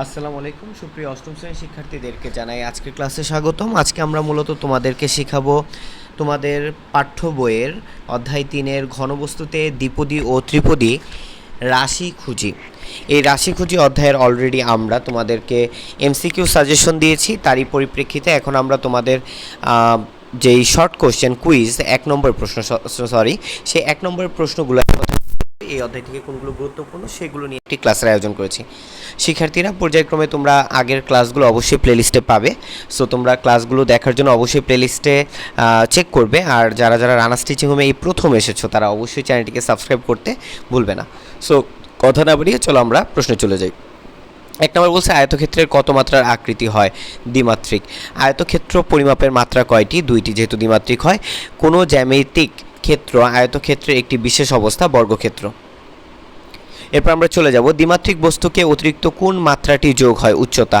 আসসালামু আলাইকুম, সুপ্রিয় অষ্টম শ্রেণির শিক্ষার্থীদেরকে জানাই আজকের ক্লাসে স্বাগতম। আজকে আমরা মূলত তোমাদেরকে শেখাবো তোমাদের পাঠ্য বইয়ের অধ্যায় তিনের ঘনবস্তুতে দ্বিপদী ও ত্রিপদী রাশি খুঁজি। এই রাশি খুঁজি অধ্যায়ের অলরেডি আমরা তোমাদেরকে এমসিকিউ সাজেশন দিয়েছি, তারই পরিপ্রেক্ষিতে এখন আমরা তোমাদের যেই শর্ট কোশ্চেন কুইজ এক নম্বর প্রশ্ন সরি সেই এক নম্বর প্রশ্নগুলো এই অধ্যায় থেকে কোনগুলো গুরুত্বপূর্ণ সেগুলো নিয়ে একটি ক্লাসের আয়োজন করেছি। শিক্ষার্থীরা, পর্যায়ক্রমে তোমরা আগের ক্লাসগুলো অবশ্যই প্লেলিস্টে পাবে। সো তোমরা ক্লাসগুলো দেখার জন্য অবশ্যই প্লেলিস্টে চেক করবে। আর যারা যারা রানা স্টিচিং হোমে এই প্রথম এসেছ, তারা অবশ্যই চ্যানেলটিকে সাবস্ক্রাইব করতে ভুলবে না। সো কথা না বাড়িয়ে চলো আমরা প্রশ্নে চলে যাই। এক নম্বর বলছে, আয়তক্ষেত্রের কত মাত্রার আকৃতি হয়? দ্বিমাত্রিক। আয়তক্ষেত্র পরিমাপের মাত্রা কয়টি? দুইটি, যেহেতু দ্বিমাত্রিক হয়। কোনো জ্যামিতিক ক্ষেত্র আয়তক্ষেত্রের একটি বিশেষ অবস্থা, বর্গক্ষেত্র। এরপর আমরা চলে যাব। দ্বিমাত্রিক বস্তুকে অতিরিক্ত কোন মাত্রাটি যোগ হয়? উচ্চতা।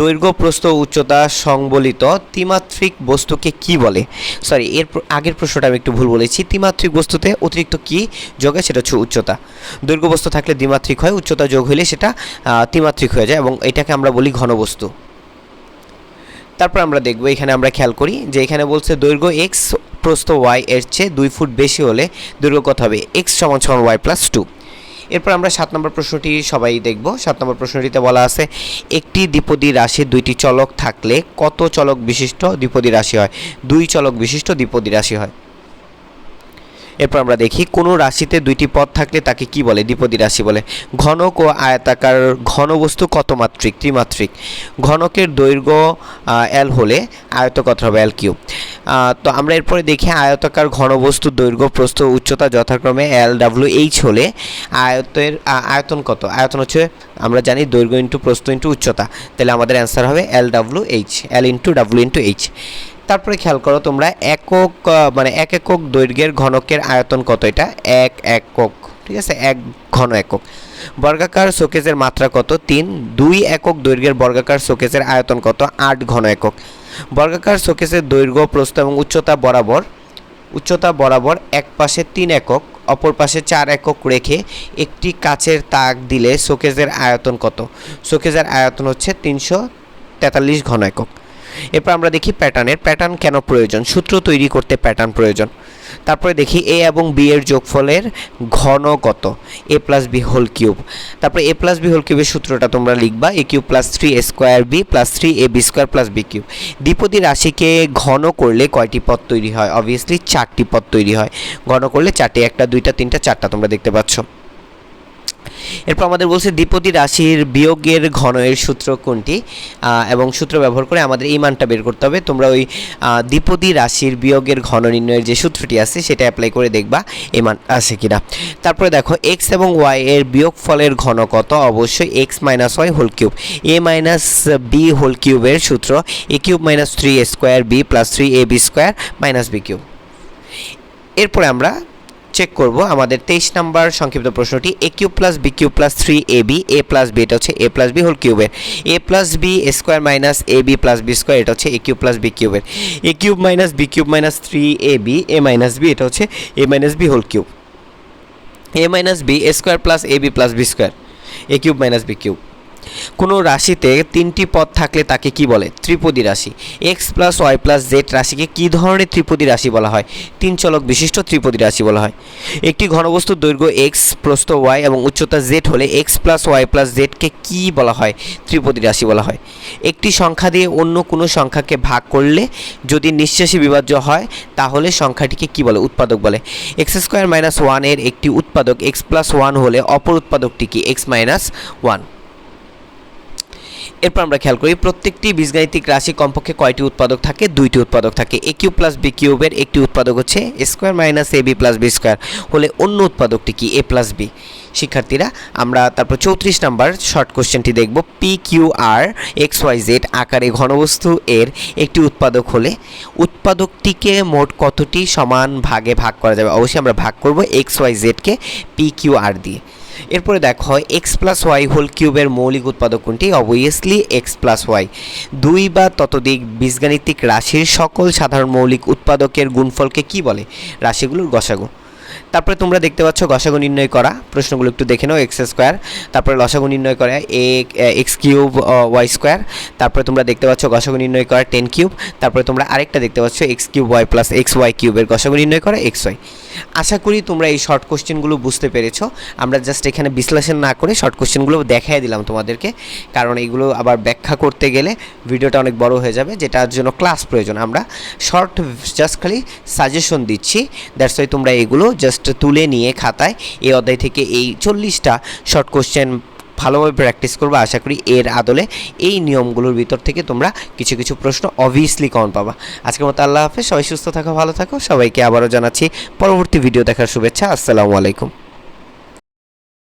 দৈর্ঘ্য, প্রস্থ, উচ্চতা সংবলিত ত্রিমাত্রিক বস্তুকে কি বলে? সরি এর আগের প্রশ্নটা আমি একটু ভুল বলেছি। ত্রিমাত্রিক বস্তুতে অতিরিক্ত কি যোগ হয়? সেটা হচ্ছে উচ্চতা। দৈর্ঘ্য বস্তু থাকলে দ্বিমাত্রিক হয়, উচ্চতা যোগ হলে সেটা ত্রিমাত্রিক হয়ে যায় এবং এটাকে আমরা বলি ঘনবস্তু। তারপর আমরা দেখব, এখানে আমরা খেয়াল করি যে এখানে বলছে দৈর্ঘ্য এক্স প্রস্থ ওয়াই এর চেয়ে দুই ফুট বেশি হলে দৈর্ঘ্য কত হবে? এক্স সমান সমান ওয়াই প্লাস টু এরপর আমরা সাত নম্বর প্রশ্নটি সবাই দেখব। সাত নম্বর প্রশ্নটিতে বলা আছে, একটি দ্বিপদী রাশির দুইটি চলক থাকলে কত চলক বিশিষ্ট দ্বিপদী রাশি হয়? দুই চলক বিশিষ্ট দ্বিপদী রাশি হয়। এরপর আমরা দেখি, কোনো রাশিতে দুইটি পদ থাকলে তাকে কি বলে? দ্বিপদী রাশি বলে। ঘনক ও আয়তাকার ঘনবস্তু কত মাত্রিক ত্রিমাত্রিক। ঘনকের দৈর্ঘ্য এল হলে আয়ত কত হবে এল কিউব তো আমরা এরপরে দেখি, আয়তাকার ঘনবস্তুর দৈর্ঘ্য, প্রস্থ, উচ্চতা যথাক্রমে এল ডাব্লিউ এইচ হলে আয়তের আয়তন কত? আয়তন হচ্ছে, আমরা জানি দৈর্ঘ্য ইন্টু প্রস্থ ইন্টু উচ্চতা। তাহলে আমাদের অ্যান্সার হবে L W H L into W into H তারপরে খেয়াল করো তোমরা একক মানে এক একক দৈর্ঘ্যের ঘনকের আয়তন কত এটা? এক একক, ঠিক আছে? এক ঘন একক। বর্গাকার শোকেজের মাত্রা কত? তিন। দুই একক দৈর্ঘ্যের বর্গাকার শোকেজের আয়তন কত? আট ঘন একক। বর্গাকার শোকেজের দৈর্ঘ্য, প্রস্থ এবং উচ্চতা বরাবর উচ্চতা বরাবর এক পাশে তিন একক, অপর পাশে চার একক রেখে একটি কাচের তাক দিলে শোকেজের আয়তন কত? শোকেজের আয়তন হচ্ছে তিনশো তেতাল্লিশ ঘন একক। এরপর আমরা দেখি প্যাটার্নের, প্যাটার্ন কেন প্রয়োজন? সূত্র তৈরি করতে প্যাটার্ন প্রয়োজন। তারপরে দেখি এ এবং বি এর যোগফলের ঘন কত? A plus B whole cube তারপরে এ প্লাস বি হোল কিউবের সূত্রটা তোমরা লিখবা A cube plus three A square B plus three A B square plus B cube দ্বিপদী রাশিকে ঘন করলে কয়টি পদ তৈরি হয়? অবভিয়াসলি চারটি পদ তৈরি হয়। ঘন করলে চারটি, একটা, দুইটা, তিনটা, চারটা তোমরা দেখতে পাচ্ছ। এরপর আমাদের বলছে দ্বিপদী রাশির বিয়োগের ঘনয়ের সূত্র কোনটি? এবং সূত্র ব্যবহার করে আমাদের এই মানটা বের করতে হবে। তোমরা ওই দ্বিপদী রাশির বিয়োগের ঘন নির্ণয়ের যে সূত্রটি আছে, সেটা অ্যাপ্লাই করে দেখবা এই মান আছে কিনা। তারপরে দেখো এক্স এবং ওয়াই এর বিয়োগ ফলের ঘন কত? অবশ্যই X minus Y whole cube A minus B whole কিউবের সূত্র। A cube minus three A square B plus three A B square minus B cube এরপরে আমরা চেক করব। আমাদের তেইশ নাম্বার সংক্ষিপ্ত প্রশ্নটি A cube plus B cube plus three A B A plus B এটা হচ্ছে এ প্লাস বি হোল কিউবের। A plus B square minus A B plus B square এটা হচ্ছে এ কিউব প্লাস বি কিউবের। A cube minus B cube minus three A B A minus B এটা হচ্ছে A minus B whole cube. A minus B square plus A B plus B square. A cube minus B cube. কোনো রাশিতে তিনটি পদ থাকলে তাকে কি বলে? ত্রিপদী রাশি। X plus Y plus Z রাশিকে কী ধরনের ত্রিপদী রাশি বলা হয়? তিন চলক বিশিষ্ট ত্রিপদী রাশি বলা হয়। একটি ঘনবস্তুর দৈর্ঘ্য এক্স প্রস্থ ওয়াই এবং উচ্চতা জেড হলে এক্স প্লাস ওয়াই প্লাস জেডকে কী বলা হয়? ত্রিপদী রাশি বলা হয়। একটি সংখ্যা দিয়ে অন্য কোনো সংখ্যাকে ভাগ করলে যদি নিঃশেষী বিভাজ্য হয়, তাহলে সংখ্যাটিকে কি বলে? উৎপাদক বলে। এক্স স্কোয়ার মাইনাস ওয়ানের একটি উৎপাদক এক্স প্লাস ওয়ান হলে অপর উৎপাদকটি কি? এক্স মাইনাস ওয়ান এরপর আমরা খেয়াল করি প্রত্যেকটি বীজগাণিতিক রাশি কমপক্ষে কয়টি উৎপাদক থাকে? দুইটি উৎপাদক থাকে। এ কিউব প্লাস বি কিউবের একটি উৎপাদক হচ্ছে square minus A B plus B square. হলে অন্য উৎপাদকটি কি? এ প্লাস বি শিক্ষার্থীরা, আমরা তারপর চৌত্রিশ নাম্বার শর্ট কোশ্চেনটি দেখব। P Q R X Y Z আকারে ঘনবস্তু এর একটি উৎপাদক হলে উৎপাদকটিকে মোট কতটি সমান ভাগে ভাগ করা যাবে? অবশ্যই আমরা ভাগ করব এক্স ওয়াই জেডকে পি কিউ আর দিয়ে। এরপরে দেখো এক্স প্লাস ওয়াই হোল কিউবের মৌলিক উৎপাদক কোনটি? অবভিয়াসলি এক্স প্লাস ওয়াই দুই বা ততোধিক বীজগাণিতিক রাশির সকল সাধারণ মৌলিক উৎপাদকের গুণফলকে কি বলে? রাশিগুলোর গসাগু। তারপরে তোমরা দেখতে পাচ্ছ গসাগু নির্ণয় করা। প্রশ্নগুলো একটু দেখে নাও এক্স স্কোয়ার তারপরে লসাগু নির্ণয় করা A X cube Y square তারপরে তোমরা দেখতে পাচ্ছ গসাগু নির্ণয় করা টেন কিউব তারপরে তোমরা আরেকটা দেখতে পাচ্ছ X cube Y plus X Y কিউবের গসাগু নির্ণয় করা এক্স ওয়াই আশা করি তোমরা এই শর্ট কোশ্চেনগুলো বুঝতে পেরেছ। আমরা জাস্ট এখানে বিশ্লেষণ না করে শর্ট কোশ্চেনগুলো দেখাই দিলাম তোমাদেরকে। কারণ এইগুলো আবার ব্যাখ্যা করতে গেলে ভিডিওটা অনেক বড় হয়ে যাবে, যেটার জন্য ক্লাস প্রয়োজন। আমরা শর্ট জাস্ট খালি সাজেশন দিচ্ছি। দ্যাটস ওয়াই তোমরা এগুলো জাস্ট তুলে নিয়ে খাতায় এই অধ্যায় থেকে এই চল্লিশটা শর্ট কোশ্চেন ভালোভাবে প্র্যাকটিস করব। আশা করি এর আদলে এই নিয়মগুলোর ভিতর থেকে তোমরা কিছু কিছু প্রশ্ন অবভিয়াসলি কমন পাবা। আজকের মতো আল্লাহ হাফেজ, সবাই সুস্থ থাকো, ভালো থাকো। সবাইকে আবারও জানাচ্ছি পরবর্তী ভিডিও দেখার শুভেচ্ছা। আসসালামু আলাইকুম।